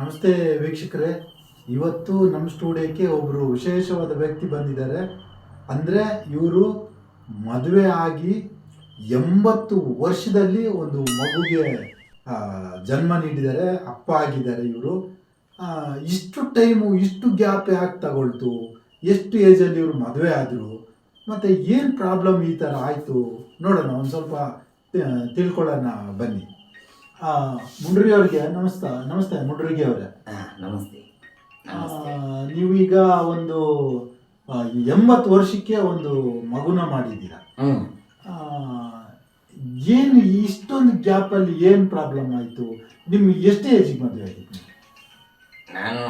ನಮಸ್ತೆ ವೀಕ್ಷಕರೇ. ಇವತ್ತು ನಮ್ಮ ಸ್ಟುಡಿಯೋಕ್ಕೆ ಒಬ್ಬರು ವಿಶೇಷವಾದ ವ್ಯಕ್ತಿ ಬಂದಿದ್ದಾರೆ. ಅಂದರೆ ಇವರು ಮದುವೆ ಆಗಿ ಎಂಬತ್ತು ವರ್ಷದಲ್ಲಿ ಒಂದು ಮಗುಗೆ ಜನ್ಮ ನೀಡಿದ್ದಾರೆ. ಅಪ್ಪ ಆಗಿದ್ದಾರೆ ಇವರು. ಇಷ್ಟು ಟೈಮು, ಇಷ್ಟು ಗ್ಯಾಪ್ ಯಾಕೆ ತಗೊಳ್ತು? ಎಷ್ಟು ಏಜಲ್ಲಿ ಇವರು ಮದುವೆ ಆದರು? ಮತ್ತು ಏನು ಪ್ರಾಬ್ಲಮ್ ಈ ಥರ ಆಯಿತು? ನೋಡೋಣ, ಒಂದು ಸ್ವಲ್ಪ ತಿಳ್ಕೊಳ್ಳೋಣ ಬನ್ನಿ. ಮುಂಡ್ರಿ ಅವರಿಗೆ ನಮಸ್ತೆ ನಮಸ್ತೆ ಮುಂಡ್ರಿಗೆ ಅವರೇ. ನಮಸ್ತೆ. ನೀವೀಗ ಒಂದು ಎಂಬತ್ತು ವರ್ಷಕ್ಕೆ ಒಂದು ಮಗುನ ಮಾಡಿದ್ದೀರಾ? ಏನು ಇಷ್ಟೊಂದು ಗ್ಯಾಪಲ್ಲಿ ಏನು ಪ್ರಾಬ್ಲಮ್ ಆಯಿತು? ನಿಮ್ಗೆ ಎಷ್ಟೇ ಏಜಿಗೆ ಮದುವೆ ಆಗಿತ್ತು? ನಾನು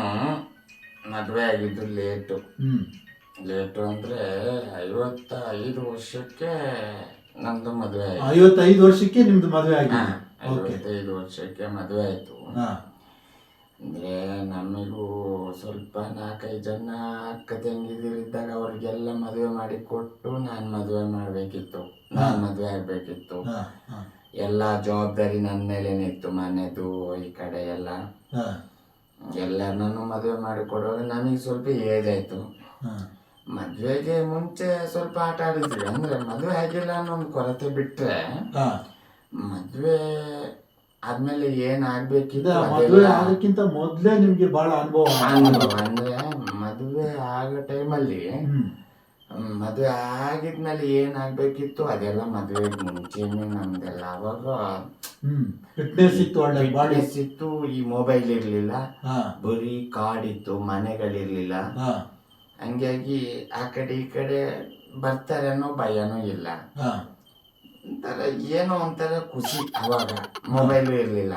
ಮದುವೆ ಆಗಿದ್ದು ಲೇಟು ಲೇಟು ಅಂದ್ರೆ ಐವತ್ತ ಐದು ವರ್ಷಕ್ಕೆ ನಮ್ಮದು ಮದುವೆ ಐವತ್ತೈದು ವರ್ಷಕ್ಕೆ ನಿಮ್ದು ಮದುವೆ ಆಗಿದೆ ಐವತ್ತೈದು ವರ್ಷಕ್ಕೆ ಮದುವೆ ಆಯ್ತು ಅಂದ್ರೆ ನಮಗೂ ಸ್ವಲ್ಪ ನಾಲ್ಕೈದು ಜನ ಅಕ್ಕ ತಂಗಿದಿರಿದ್ದಾಗ ಅವ್ರಿಗೆಲ್ಲ ಮದುವೆ ಮಾಡಿ ಕೊಟ್ಟು ನಾನು ಮದುವೆ ಮಾಡಬೇಕಿತ್ತು. ನಾನು ಮದುವೆ ಆಗಬೇಕಿತ್ತು. ಎಲ್ಲ ಜವಾಬ್ದಾರಿ ನನ್ನ ಮೇಲೇನೆ ಇತ್ತು ಮನೆದು ಈ ಕಡೆ ಎಲ್ಲ. ಎಲ್ಲರನ್ನೂ ಮದುವೆ ಮಾಡಿಕೊಡುವಾಗ ನನಗೆ ಸ್ವಲ್ಪ ಏಜ್ ಆಯ್ತು ಮದುವೆಗೆ ಮುಂಚೆ ಸ್ವಲ್ಪ ಆಟ ಆಡಿದ್ವಿ. ಅಂದ್ರೆ ಮದುವೆ ಆಗಿಲ್ಲ ಅನ್ನೋ ಒಂದು ಕೊರತೆ ಬಿಟ್ರೆ ಹಾಂ. ಮದುವೆ ಆದ್ಮೇಲೆ ಏನ್ ಮದುವೆ ನಿಮ್ಗೆ ಬಹಳ ಮೊದಲೇ ನಿಮಗೆ ಭಾಳ ಅನುಭವ. ಅಂದ್ರೆ ಮದ್ವೆ ಆಗೋ ಟೈಮಲ್ಲಿ ಮದ್ವೆ ಆಗಿದ್ಮೇಲೆ ಏನ್ ಆಗ್ಬೇಕಿತ್ತು ಅದೆಲ್ಲ ಮದ್ವೆ ಮುಂಚೆನೆ ನಮ್ದೆಲ್ಲ. ಅವಾಗ ಫಿಟ್ನೆಸ್ ಇತ್ತು ಒಳ್ಳೆ ಫಿಟ್ನೆಸ್ ಇತ್ತು ಈ ಮೊಬೈಲ್ ಇರ್ಲಿಲ್ಲ. ಬರೀ ಕಾಡಿತ್ತು ಮನೆಗಳಿರ್ಲಿಲ್ಲ. ಹಂಗಾಗಿ ಆ ಕಡೆ ಈ ಕಡೆ ಬರ್ತಾರೆ ಅನ್ನೋ ಭಯನೂ ಇಲ್ಲ. ಒಂಥರ ಏನೋ ಒಂಥರ ಖುಷಿ ಅವಾಗ ಮೊಬೈಲು ಇರ್ಲಿಲ್ಲ.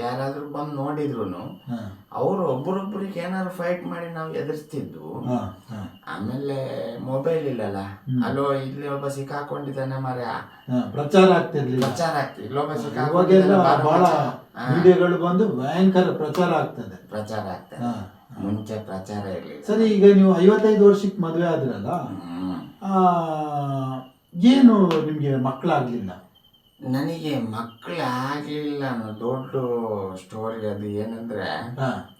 ಯಾರಾದ್ರೂ ಬಂದು ನೋಡಿದ್ರು ಅವರು ಒಬ್ರೊಬ್ರಿಗೆ ಏನಾದ್ರು ಫೈಟ್ ಮಾಡಿ ನಾವು ಹಾಂ ಆಮೇಲೆ ಮೊಬೈಲ್ ಇಲ್ಲಲ್ಲ. ಅಲ್ಲೋ ಇಲ್ಲಿ ಒಬ್ಬ ಸಿಕ್ಕಾಕೊಂಡಿದ್ದಾನೆ ಮರ ಪ್ರಚಾರ ಆಗ್ತಿರ್ಲಿಲ್ಲ. ಪ್ರಚಾರ ಆಗ್ತಿಲ್ಲ ಇಲ್ಲೊಬ್ಬ ಸಿಕ್ಕಾಕೊಂಡಿದ್ದಾನೆ ಬಂದು ಭಯಂಕರ ಪ್ರಚಾರ ಆಗ್ತದೆ. ಪ್ರಚಾರ ಆಗ್ತದೆ. ಮುಂಚೆ ಪ್ರಚಾರ ಇರ್ಲಿ ಸರಿ ಈಗ ನೀವು ಐವತ್ತೈದು ವರ್ಷಕ್ಕೆ ಮದುವೆ ಆದ್ರಲ್ಲ ಏನು ನಿಮಗೆ ಮಕ್ಕಳಾಗಲಿಲ್ಲ ನನಗೆ ಮಕ್ಕಳು ಆಗಲಿಲ್ಲ ಅನ್ನೋ ದೊಡ್ಡ ಸ್ಟೋರಿ ಅದು ಏನಂದರೆ ಹಾ.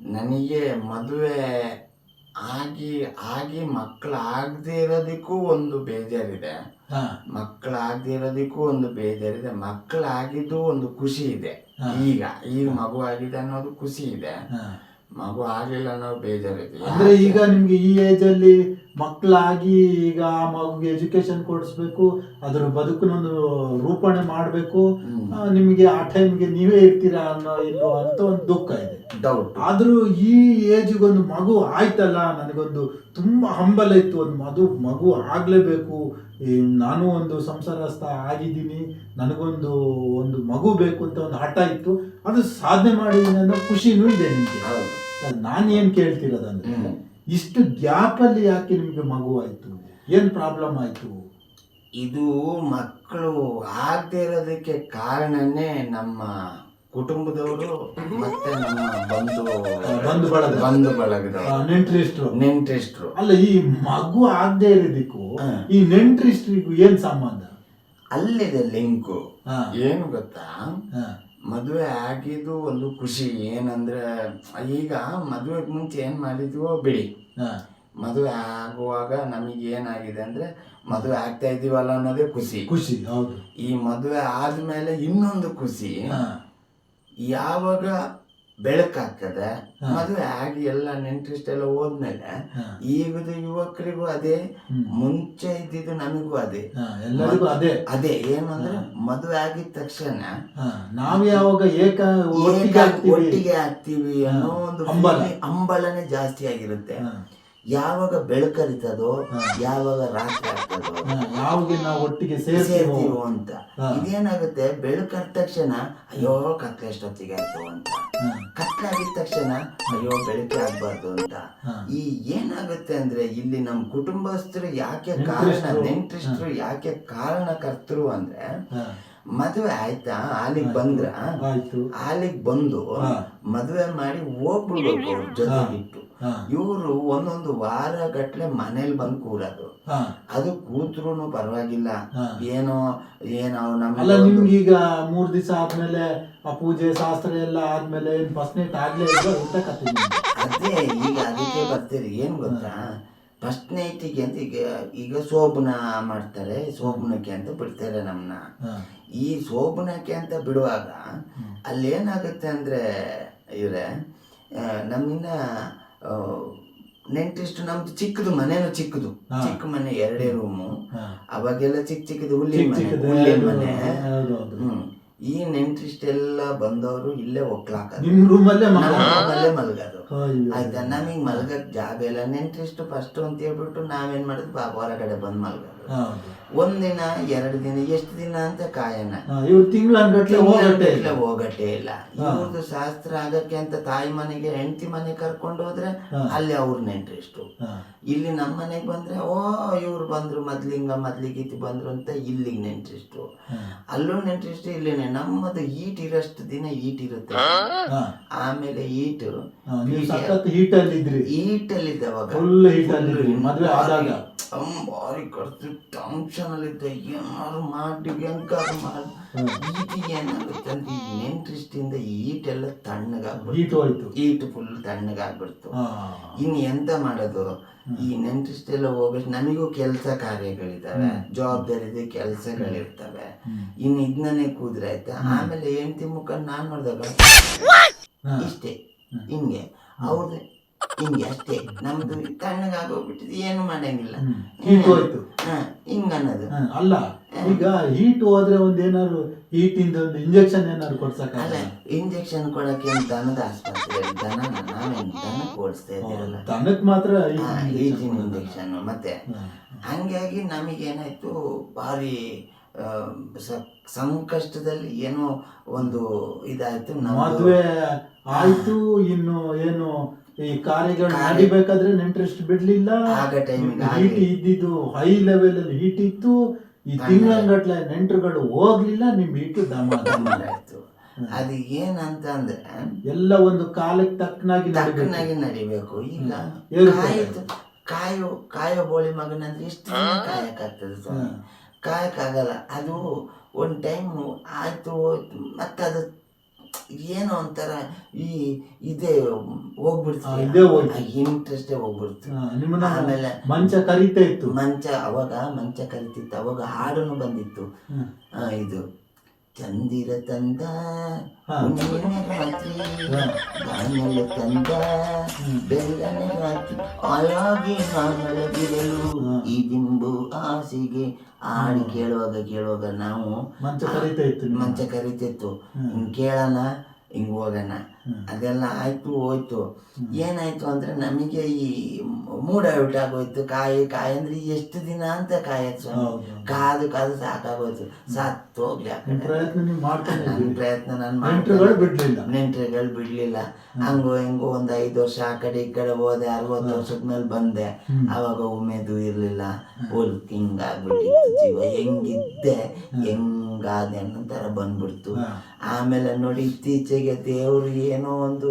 ನನಗೆ ಮದುವೆ ಆಗಿ ಆಗಿ ಮಕ್ಕಳು ಆಗದೇ ಇರೋದಕ್ಕೂ ಒಂದು ಬೇಜಾರಿದೆ. ಹಾ. ಮಕ್ಕಳು ಆಗದೆ ಇರೋದಕ್ಕೂ ಒಂದು ಬೇಜಾರಿದೆ. ಮಕ್ಕಳು ಆಗಿದ್ದು ಒಂದು ಖುಷಿ ಇದೆ. ಈಗ ಈಗ ಮಗು ಆಗಿದೆ ಅನ್ನೋದು ಖುಷಿ ಇದೆ. ಹಾ. ಮಗು ಆಗಿಲ್ಲ ಅನ್ನೋ ಬೇಜಾರಿದೆ ಅಂದ್ರೆ ಈಗ ನಿಮ್ಗೆ ಈ ಏಜ್ ಅಲ್ಲಿ ಮಕ್ಕಳಾಗಿ ಈಗ ಆ ಮಗುಗೆ ಎಜುಕೇಶನ್ ಕೊಡಿಸ್ಬೇಕು ಅದ್ರ ಬದುಕನ್ನೊಂದು ರೂಪಣೆ ಮಾಡಬೇಕು. ನಿಮಗೆ ಆ ಟೈಮ್ಗೆ ನೀವೇ ಇರ್ತೀರಾ ಅನ್ನೋ ಇಲ್ಲೋ ಅಂತ ಒಂದು ದುಃಖ ಇದೆ ಡೌಟ್ ಆದರೂ ಈ ಏಜಿಗೊಂದು ಮಗು ಆಯ್ತಲ್ಲ? ನನಗೊಂದು ತುಂಬಾ ಹಂಬಲ ಇತ್ತು. ಒಂದು ಮಗು ಮಗು ಆಗಲೇಬೇಕು. ನಾನು ಒಂದು ಸಂಸಾರಸ್ಥ ಆಗಿದ್ದೀನಿ. ನನಗೊಂದು ಒಂದು ಮಗು ಬೇಕು ಅಂತ ಒಂದು ಹಠ ಇತ್ತು. ಅದು ಸಾಧನೆ ಮಾಡಿದ್ದೀನಿ ಅನ್ನೋ ಖುಷಿನೂ ಇದೆ ನಿಮಗೆ. ನಾನು ಏನು ಕೇಳ್ತಿರೋದಂದ್ರೆ ಇಷ್ಟು ಗ್ಯಾಪಲ್ಲಿ ಯಾಕೆ ನಿಮಗೆ ಮಗು ಆಯ್ತು? ಏನು ಪ್ರಾಬ್ಲಮ್ ಆಯ್ತು? ಇದು ಮಕ್ಕಳು ಆಗದೆ ಇರೋದಕ್ಕೆ ಕಾರಣನೇ ನಮ್ಮ ಕುಟುಂಬದವರು ಮತ್ತೆ ನಮ್ಮ ಬಂಧು ಬಂಧು ಬಳಗ. ಬಂಧು ಬಳಗದವರು. ನೆಂಟ್ರಿಸ್ಟ್ರು. ನೆಂಟ್ರಿಸ್ಟ್ರು. ಅಲ್ಲ ಈ ಮಗು ಆಗದೆ ಇರೋದಕ್ಕೂ ಈ ನೆಂಟ್ರಿಸ್ಟ್ರಿಗೂ ಏನ್ ಸಂಬಂಧ? ಅಲ್ಲಿದೆ ಲಿಂಕು. ಹಾ. ಏನು ಗೊತ್ತಾ? ಹಾ. ಮದುವೆ ಆಗಿದ್ದು ಒಂದು ಖುಷಿ. ಏನಂದ್ರೆ ಈಗ ಮದುವೆಗೆ ಮುಂಚೆ ಏನ್ ಮಾಡಿದ್ವೋ ಬಿಡಿ. ಹಾ. ಮದುವೆ ಆಗುವಾಗ ನಮಗೆ ಏನಾಗಿದೆ ಅಂದ್ರೆ ಮದುವೆ ಆಗ್ತಾ ಇದೀವಲ್ಲ ಅನ್ನೋದೇ ಖುಷಿ. ಖುಷಿ ಹೌದು. ಈ ಮದುವೆ ಆದ್ಮೇಲೆ ಇನ್ನೊಂದು ಖುಷಿ. ಹಾ. ಯಾವಾಗ ಬೆಳಕಾಗ್ತದೆ ಮದುವೆ ಆಗಿ ಎಲ್ಲ ನೆಂಟ್ರಿಸ್ಟ್ ಎಲ್ಲ ಹೋದ್ಮೇಲೆ ಈಗದ ಯುವಕರಿಗೂ ಅದೇ ಮುಂಚೆ ಇದ್ದಿದ್ದು ನಮಗೂ ಅದೇ. ಎಲ್ಲರಿಗೂ ಅದೇ. ಅದೇ ಏನಂದ್ರೆ ಮದುವೆ ಆಗಿದ ತಕ್ಷಣ ನಾವ್ ಯಾವಾಗ ಏಕ ಒಟ್ಟಿಗೆ ಆಗ್ತೀವಿ? ಅನ್ನೋ ಒಂದು ಅಂಬಲನೆ ಹಂಬಲನೆ ಜಾಸ್ತಿ ಆಗಿರುತ್ತೆ. ಯಾವಾಗ ಬೆಳಕರಿತದೋ. ಯಾವಾಗ ರಾತ್ರಿ ಆಗ್ತದೋ ಯಾವಾಗ ನಾವು ಒಟ್ಟಿಗೆ ಸೇರ್ತೀವೋ? ಅಂತ. ಇದೇನಾಗುತ್ತೆ? ಬೆಳಕರ ತಕ್ಷಣ ಅಯ್ಯೋ ಕತ್ಲೆ ಎಷ್ಟೊತ್ತಿಗೆ ಆಯ್ತು ಅಂತ. ಕತ್ಲಾಗಿದ ತಕ್ಷಣ ಅಯ್ಯೋ ಬೆಳಕೆ ಆಗ್ಬಾರ್ದು ಅಂತ. ಈ ಏನಾಗುತ್ತೆ ಅಂದ್ರೆ ಇಲ್ಲಿ ನಮ್ಮ ಕುಟುಂಬಸ್ಥರು ಯಾಕೆ ಕಾರಣ ನೆಂಟ್ರಿಷ್ಟ್ರು. ಯಾಕೆ ಕಾರಣ ಕರ್ತರು ಅಂದ್ರೆ ಮದುವೆ ಆಯ್ತಾ? ಅಲ್ಲಿಗೆ ಬಂದ್ರ? ಅಲ್ಲಿಗೆ ಬಂದು ಮದ್ವೆ ಮಾಡಿ ಹೋಗ್ಬಿಡ್ಬೇಕು ಅವ್ರ ಜೊತೆಗಿಟ್ಟು. ಹಾ. ಇವರು ಒಂದೊಂದು ವಾರ ಗಟ್ಲೆ ಮನೇಲಿ ಬಂದು ಕೂರೋದು. ಅದು ಕೂತ್ರು ಪರವಾಗಿಲ್ಲ. ಏನೋ ಏನೋ ನಮಗೆ ನಿಮ್ಗೀಗ ಮೂರ್ ದಿವಸ ಆದ್ಮೇಲೆ ಆ ಪೂಜೆ ಶಾಸ್ತ್ರ ಎಲ್ಲ ಆದ್ಮೇಲೆ ಫಸ್ಟ್ ನೈಟ್ ಆಗ್ಲೇ ಇಲ್ಲ ಊಟ ಕತ್ತಿ ಅದೇ ಈಗ ಅದಕ್ಕೆ ಬರ್ತೀರಿ. ಏನ್ ಗೊತ್ತಾ? ಫಸ್ಟ್ ನೈಟಿಗೆ ಅಂತ ಈಗ ಈಗ ಶೋಭನ ಮಾಡ್ತಾರೆ. ಸೋಬನಕ್ಕೆ ಅಂತ ಬಿಡ್ತಾರೆ ನಮ್ಮನ್ನ ಈ ಶೋಭನಕ್ಕೆ ಅಂತ ಬಿಡುವಾಗ ಅಲ್ಲೇನಾಗುತ್ತೆ ಅಂದರೆ ಅಂದ್ರೆ ನಮ್ಮಿಂದ ನೆಂಟಿಷ್ಟು ನಮ್ದು ಚಿಕ್ಕದು ಮನೇನು ಚಿಕ್ಕದು. ಚಿಕ್ಕ ಮನೆ ಎರಡೇ ರೂಮು. ಅವಾಗೆಲ್ಲ ಚಿಕ್ಕ ಚಿಕ್ಕದು ಹುಲ್ಲಿನ ಮನೆ ಹುಲ್ಲಿನ ಮನೆ. ಹ್ಮ್. ಈ ನೆಂಟ್ರಿಷ್ಟೆಲ್ಲ ಬಂದವರು ಇಲ್ಲೇ ಒಕ್ಲಾಕ ರೂಮಲ್ಲೇ ಮಲ್ಗೋದು. ಆಯ್ತಾ? ನಮಗೆ ಮಲ್ಗಕ್ ಜಾಗ ಇಲ್ಲ. ನೆಂಟ್ರಿಷ್ಟು ಫಸ್ಟ್ ಅಂತ ಹೇಳ್ಬಿಟ್ಟು ನಾವೇನ್ ಬಾ ಹೊರಗಡೆ ಬಂದ್ ಮಲ್ಗೋದು. ಹೌದು. ಒಂದಿನ ಎರಡು ದಿನ ಎಷ್ಟು ದಿನ ಅಂತ ಕಾಯನ? ಹಾ, ಇವ್ರು ತಿಂಗಳನ್ಗಟ್ಲೆ ಹೋಗಟ್ಟೆ ಇಲ್ಲ. ಹೋಗಟ್ಟೆ ಇಲ್ಲ. ಇವ್ರದ್ದು ಶಾಸ್ತ್ರ ಆಗಕ್ಕೆ ಅಂತ ತಾಯಿ ಮನೆಗೆ ಹೆಂಡತಿ ಮನೆ ಕರ್ಕೊಂಡು ಹೋದ್ರೆ. ಅಲ್ಲಿ ಅವ್ರ ನೆಂಟ್ರಿಷ್ಟು. ಹಾ, ಇಲ್ಲಿ ನಮ್ಮ ಮನೆಗೆ ಬಂದ್ರೆ ಓ ಇವ್ರು ಬಂದ್ರು ಮದ್ಲಿಂಗ ಮದ್ಲಿಗೀತಿ ಬಂದ್ರು ಅಂತ ಇಲ್ಲಿಗೆ ನೆಂಟ್ರಿಷ್ಟು. ಹಾ, ಅಲ್ಲೂ ನೆಂಟ್ರಿಷ್ಟು ಇಲ್ಲಿ ನಮ್ಮದು ಈಟ್ ಇರೋಷ್ಟು ದಿನ ಈಟ್ ಇರುತ್ತೆ. ಆಮೇಲೆ ಈಟ್ ಈಟ್ ಅಲ್ಲಿ ಈಟ್ ಅಲ್ಲಿ ಇದ್ರಿ ಈಟಲ್ಲಿ ಇದ್ದವಾಗ ಮದ್ವೆ ಆದಾಗ. ಭಾರಿ ಖರ್ಚು ಟೆನ್ಷನ್ ಅಲ್ಲಿ ಏನಾದ್ರು ಮಾಡಿ ಹೆಂಗಾರು ಮಾಡಿ ಈಟಿಗೆ ಏನಾಗುತ್ತೆ ಅಂತ ಈ ಈಟ್ ಈಟೆಲ್ಲ ತಣ್ಣಗಾಗ್ಬಿಡ್ತು. ಹೋಯ್ತು. ಈಟ್ ಫುಲ್ ತಣ್ಣಗಾಗ್ಬಿಡ್ತು. ಇನ್ ಇನ್ನು ಎಂತ ಮಾಡೋದು? ಈ ನೆಂಟ್ರಿಷ್ಟೆಲ್ಲ ಹೋಗ್ಬೇಕು ನನಗೂ ಕೆಲಸ ಕಾರ್ಯಗಳಿದ್ದಾವೆ. ಜವಾಬ್ದಾರಿ ಇದೆ ಕೆಲಸಗಳಿರ್ತವೆ. ಇನ್ ಇನ್ನು ಇದನ್ನೇ ಕೂದ್ರೆ ಆಯ್ತಾ? ಆಮೇಲೆ ಹೆಂಡತಿ ಮುಖ ನಾನ್ ನೋಡಿದಾಗ. ಇಷ್ಟೇ. ಹಿಂಗೆ. ಅವ್ರದ್ದು ಹಿಂಗೆ ಅಷ್ಟೇ ನಮ್ದು ತಣ್ಣಗಾಗೋಗ್ಬಿಟ್ಟಿದೆ ಏನು ಮಾಡಂಗಿಲ್ಲ. ಹೀಟ್ ಹೋಯ್ತು. ಹಾ ಹಿಂಗ ಅನ್ನೋದು ಅಲ್ಲ ಈಗ ಹೀಟ್ ಹೋದ್ರೆ ಒಂದ್ ಏನಾದ್ರು ಹೀಟ್ ಇಂದ ಒಂದು ಇಂಜೆಕ್ಷನ್ ಏನಾದ್ರು ಅಲ್ಲ ಇಂಜೆಕ್ಷನ್ ಕೊಡಕ್ಕೆ ಅಂತ ದನದ ಆಸ್ಪತ್ರೆ ದನ ನಾವೇನ್ ದನ ಓಡಿಸ್ತಾ ಇದ್ದೀರಲ್ಲ ದನಕ್ ಮಾತ್ರ ಈಜಿನ ಇಂಜೆಕ್ಷನ್ ಮತ್ತೆ. ಹಂಗಾಗಿ ನಮಗೇನಾಯ್ತು ಭಾರಿ ಸಂಕಷ್ಟದಲ್ಲಿ ಏನೋ ಒಂದು ಇದಾಯ್ತು ಮದ್ವೆ ಆಯ್ತು ಇನ್ನು ಏನು ಈ ಕಾರ್ಯಗಳು ಕಾರ್ಯ- ನಡಿಬೇಕಾದ್ರೆ ನೆಂಟ್ರೆಸ್ಟ್ ಬಿಡ್ಲಿಲ್ಲ. ಆಗ ಟೈಮಿಗೆ ಹೀಟ್ ಇದ್ದಿದ್ದು ಹೈ ಲೆವೆಲ್ ಅಲ್ಲಿ ಹೀಟ್ ಇತ್ತು. ಈ ತಿಂಗಳಂಗಟ್ಲೆ ನೆಂಟರುಗಳು ಹೋಗ್ಲಿಲ್ಲ ನಿಮ್ ಹೀಟ್ ದಮ ದಮ. ಆಯ್ತು. ಅದು ಏನಂತ ಅಂದ್ರೆ ಎಲ್ಲ ಒಂದು ಕಾಲಕ್ಕೆ ತಕ್ಕನಾಗಿ ನಡಿಬೇಕು. ತಕ್ಕನಾಗಿ ನಡಿಬೇಕು. ಈಗ ಏರುಪೇರು. ಕಾಯೋ ಕಾಯೋ ಬೋಳಿ ಮಗನಂದ್ರೆ ಇಷ್ಟು ಕಾಯಕ್ಕಾಗ್ತದೆ ಸ್ವಾಮಿ? ಕಾಯಕ್ಕಾಗಲ್ಲ. ಅದು ಒಂದು ಟೈಮ್ ಆಯ್ತು ಹೋಯ್ತು ಮತ್ತೆ ಅದು ಏನೋ ಒಂಥರ ಈ ಇದೇ ಹೋಗ್ಬಿಡ್ತು. ಇಂಟ್ರೆಸ್ಟೇ ಹೋಗ್ಬಿಡ್ತು. ಆಮೇಲೆ ಮಂಚ ಕರಿತಾ ಇತ್ತು. ಮಂಚ ಅವಾಗ ಮಂಚ ಕರಿತಿತ್ತು. ಅವಾಗ ಹಾಡನ್ನು ಬಂದಿತ್ತು. ಇದು. ಚಂದಿರ ತಂದ ಹಾ. ಹುಣ್ಣಿಮೆ ರಾತ್ರಿ ಬಾನಲು ತಂದ ಬೆಲ್ಲನೆ ರಾತ್ರಿ ಅಲಾಗಿ ಮಲಗಿರಲು ಈ ದಿಂಬು ಆಸೆಗೆ ಹಾಡು ಕೇಳುವಾಗ ಕೇಳುವಾಗ ನಾವು ಮಂಚ ಕರಿತಾ ಇತ್ತು. ಮಂಚ ಕರಿತಿತ್ತು. ಕೇಳಲ್ಲ ಕೇಳೋಣ ಹಿಂಗ್ ಹೋಗೋಣ ಅದೆಲ್ಲ ಆಯ್ತು ಹೋಯ್ತು. ಏನಾಯ್ತು ಅಂದ್ರೆ ನಮಗೆ ಈ ಮೂಡ ಔಟ್ ಆಗೋಯ್ತು ಕಾಯಿ ಕಾಯಿ ಅಂದ್ರೆ ಎಷ್ಟು ದಿನ ಅಂತ ಕಾಯತ್ ಸ್ವಾಮಿ. ಕಾದು ಕಾದು ಸಾಕಾಗೋಯ್ತು. ಸತ್ತು ಹೋಗ್ಲಿ ಆ ಕಡೆ. ಪ್ರಯತ್ನ ನನ್ನ ನಾನು ಬಿಡಲಿಲ್ಲ. ಬಿಡ್ಲಿಲ್ಲ. ಬಿಡಲಿಲ್ಲ ಹಂಗೋ ಹೆಂಗೋ ಒಂದ್ ಐದು ವರ್ಷ ಆ ಕಡೆ ಈ ಕಡೆ ಹೋದೆ ಅರವತ್ತು ವರ್ಷದ ಮೇಲೆ ಬಂದೆ. ಅವಾಗ ಉಮೇದು ಇರ್ಲಿಲ್ಲ. ಹೋಲ್ ಹಿಂಗ್ ಆಗ್ಬಿಟ್ಟಿತ್ತು ಜೀವ. ಹೆಂಗಿದ್ದೆ? ಹೆಂಗಾದೆ ಅನ್ನೋ ತರ ಬಂದ್ಬಿಡ್ತು ಆಮೇಲೆ ನೋಡಿ ಇತ್ತೀಚೆಗೆ ದೇವ್ರು ಏನೋ ಒಂದು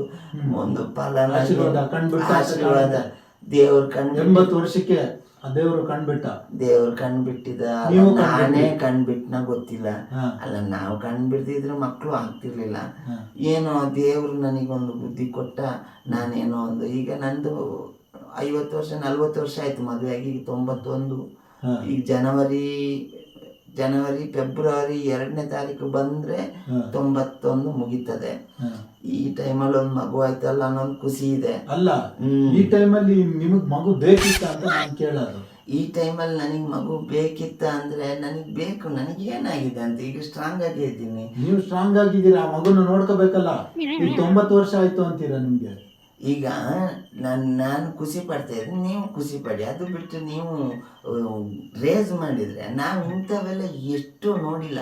ಒಂದು ಫಲ ಆಶೀರ್ವಾದ ದೇವ್ರು ಅಂತ ಆಶೀರ್ವಾದ ದೇವ್ರ ಕಣ್ ಎಂಬತ್ತು ವರ್ಷಕ್ಕೆ ದೇವರು ಕಣ್ಬಿಟ್ಟ ದೇವ್ರ ಕಣ್ ಬಿಟ್ಟಿದ ನೀವು ನಾನೇ ಕಣ್ ಬಿಟ್ನ ಗೊತ್ತಿಲ್ಲ. ಅಲ್ಲ ನಾವು ಕಣ್ ಬಿಡ್ದಿದ್ರೆ ಮಕ್ಕಳು ಆಗ್ತಿರ್ಲಿಲ್ಲ. ಏನೋ ದೇವ್ರು ನನಗೊಂದು ಬುದ್ಧಿ ಕೊಟ್ಟ ನಾನೇನೋ ಒಂದು ಈಗ ನಂದು ಐವತ್ತು ವರ್ಷ ನಲ್ವತ್ತು ವರ್ಷ ಆಯ್ತು ಮದುವೆ ಆಗಿ ಈಗ ತೊಂಬತ್ತೊಂದು. ಈಗ ಜನವರಿ ಜನವರಿ ಫೆಬ್ರವರಿ ಎರಡನೇ ತಾರೀಕು ಬಂದ್ರೆ. ತೊಂಬತ್ತೊಂದು ಮುಗೀತದೆ. ಈ ಟೈಮಲ್ಲಿ ಒಂದು ಮಗು ಆಯ್ತಲ್ಲ ಅನ್ನೋದು ಖುಷಿ ಇದೆ. ಅಲ್ಲ. ಈ ಟೈಮಲ್ಲಿ ನಿಮಗೆ ಮಗು ಬೇಕಿತ್ತ ಅಂತ ನಾನು ಕೇಳೋದು. ಈ ಟೈಮಲ್ಲಿ ನನಗೆ ಮಗು ಬೇಕಿತ್ತ ಅಂದ್ರೆ ನನಗೆ ಬೇಕು ನನಗೆ ಏನಾಗಿದೆ ಅಂತ ಈಗ ಸ್ಟ್ರಾಂಗ್ ಆಗಿ ಇದ್ದೀನಿ. ನೀವು ಸ್ಟ್ರಾಂಗ್ ಆಗಿದ್ದೀರಾ? ಆ ಮಗುನ ನೋಡ್ಕೋಬೇಕಲ್ಲ? ಈಗ ತೊಂಬತ್ತು ವರ್ಷ ಆಯ್ತು ಅಂತೀರಾ ನಿಮ್ಗೆ? ಈಗ ನಾನು ನಾನು ಖುಷಿ ಪಡ್ತಾ ಇದ್ದೀನಿ ನೀವು ಖುಷಿ ಪಡಿ. ಅದು ಬಿಟ್ಟು ನೀವು ರೇಸ್ ಮಾಡಿದ್ರೆ ನಾವು ಇಂಥವೆಲ್ಲ ಎಷ್ಟು ನೋಡಿಲ್ಲ.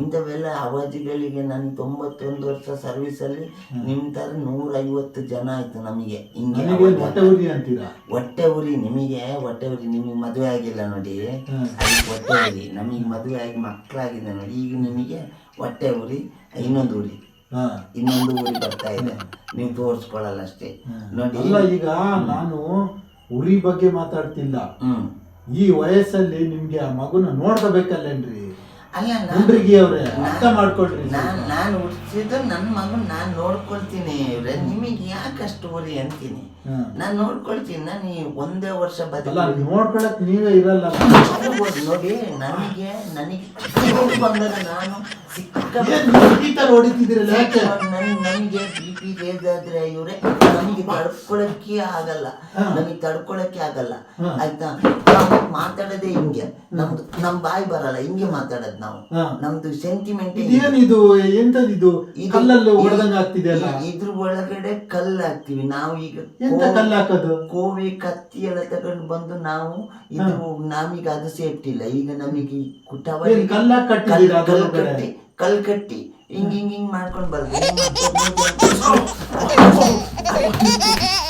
ಇಂಥವೆಲ್ಲ ಅವಾಜಿಗಳಿಗೆ ನಾನು ತೊಂಬತ್ತೊಂದು ವರ್ಷ ಸರ್ವಿಸಲ್ಲಿ ನಿಮ್ಮ ಥರ ನೂರೈವತ್ತು ಜನ ಆಯಿತು ನಮಗೆ. ಹಿಂಗೆ ಹೊಟ್ಟೆ ಉರಿ ಅಂತೀರಾ? ಹೊಟ್ಟೆ ಉರಿ ನಿಮಗೆ ಹೊಟ್ಟೆ ಉರಿ ನಿಮಗೆ ಮದುವೆ ಆಗಿಲ್ಲ ನೋಡಿ. ಅದಕ್ಕೆ ಹೊಟ್ಟೆ ಉರಿ. ನಮಗೆ ಮದುವೆ ಆಗಿ ಮಕ್ಕಳಾಗಿದೆ ನೋಡಿ. ಈಗ ನಿಮಗೆ ಹೊಟ್ಟೆ ಉರಿ ಇನ್ನೊಂದು ಉರಿ. ಇನ್ನೊಂದು ಊರಿಗೆ ಬರ್ತಾ ಇದೆ. ನೀವು ತೋರಿಸ್ಕೊಳ್ಳಲ್ಲ ಅಷ್ಟೇ ನೋಡಿ. ಅಲ್ಲ ಈಗ ನಾನು ಉರಿ ಬಗ್ಗೆ ಮಾತಾಡ್ತಿಲ್ಲ. ಈ ವಯಸ್ಸಲ್ಲಿ ನಿಮ್ಗೆ ಆ ಮಗುನ ನೋಡ್ಕೋಬೇಕಲ್ಲೇನ್ರಿ? ಅಲ್ಲ ಹುಡುಗಿ ಅವ್ರೆ ಅರ್ಥ ಮಾಡ್ಕೊಳ್ರಿ. ನಾನು ನಾನು ಹುಟ್ಟಿಸಿದ್ದು ನನ್ನ ಮಗನ್ ನಾನು ನೋಡ್ಕೊಳ್ತೀನಿ ಇವ್ರೆ. ನಿಮಗೆ ಯಾಕೆ ಅಷ್ಟು ಉರಿ ಅಂತೀನಿ. ನಾನು ನೋಡ್ಕೊಳ್ತೀನಿ ನಾನು ಈ ಒಂದೇ ವರ್ಷ ಬದುಕಿ ನೋಡ್ಕೊಳಕ್ ನೀವೇ ಇರಲ್ಲ. ನೋಡಿ ನನಗೆ ನನಗೆ ಬಂದಾಗ ನಾನು ಸಿಕ್ಕಿತರ ಹೊಡಿತಿದ್ದೀರಲ್ಲ ಯಾಕೆ? ನನಗೆ ಬಿ ಪಿ ಆದ್ರೆ ಇವ್ರೆ ನಮಗೆ ತಡ್ಕೊಳಕ್ಕೆ ಆಗಲ್ಲ. ನನಗೆ ತಡ್ಕೊಳಕ್ಕೆ ಆಗಲ್ಲ. ಆಯ್ತಾ? ಮಾತಾಡೋದೇ ಹಿಂಗೆ. ನಮ್ದು ನಮ್ ಬಾಯಿ ಬರಲ್ಲ ಹಿಂಗೆ ಮಾತಾಡೋದು. ನಾವು. ನಮ್ದು ಸೆಂಟಿಮೆಂಟ್ ಏನಿದು? ಎಂತದಿದು ಕಲ್ಲಲ್ಲಿ ಹೊಡೆದಂಗ ಆಗ್ತಿದೆಯಲ್ಲ ಇದ್ರ ಒಳಗಡೆ ಕಲ್ಲು ಹಾಕ್ತಿವಿ ನಾವು ಈಗ ಎಂತ ಕಲ್ಲು ಹಾಕೋದು ಕೋವಿ ಕತ್ತಿ ಎಲ್ಲ ತಗೊಂಡು ಬಂದು ನಾವು ಇದು ನಮಗ ಅದು ಸೇಫ್ಟಿ ಇಲ್ಲ. ಈಗ ನಮಗೆ ಏನ್ ಕಲ್ಲು ಕಲ್ ಕಟ್ಟಿ ಕಲ್ ಕಟ್ಟಿ ಹಿಂಗ್ ಹಿಂಗ್ ಹಿಂಗ್ ಮಾಡ್ಕೊಂಡು ಬರ್ಬೇಕು.